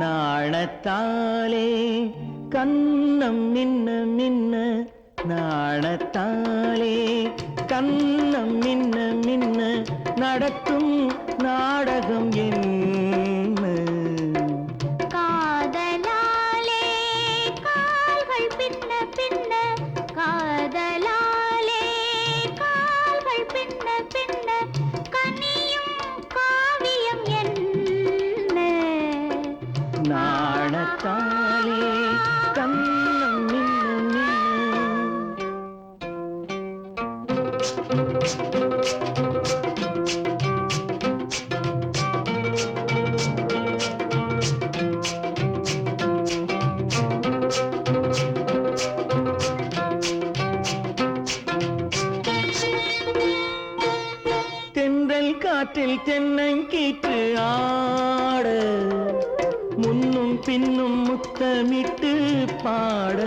நாணத்தாலே கண்ணம் மின்ன மின்ன நாணத்தாலே கண்ணம் மின்ன மின்ன நடக்கும் நாடகம் என்ன நாணத்தாலே கண்ணம் தென்றல் காற்றில் தென்னங்கீற்று ஆட. முன்னும் பின்னும் முத்தமிட்டு பாட.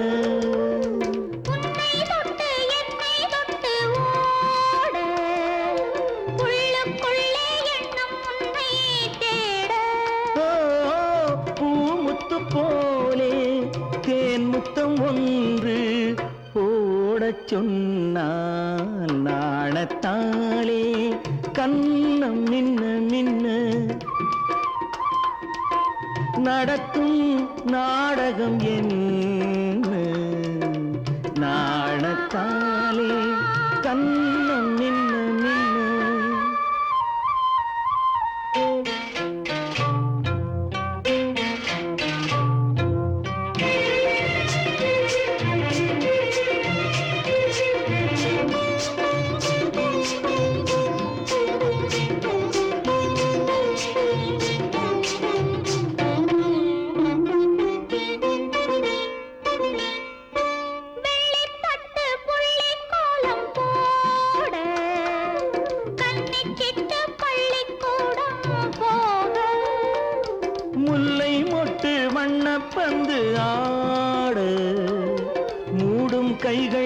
போலே தேன் முத்தம் ஒன்று ஓடச் சொன்னால் நாணத்தாலே. கண்ணம் மின்ன மின்ன நடக்கும் நாடகம் என்ன? நாணத்தாலே கண்ணம் கைகள் மெல்ல மெல்ல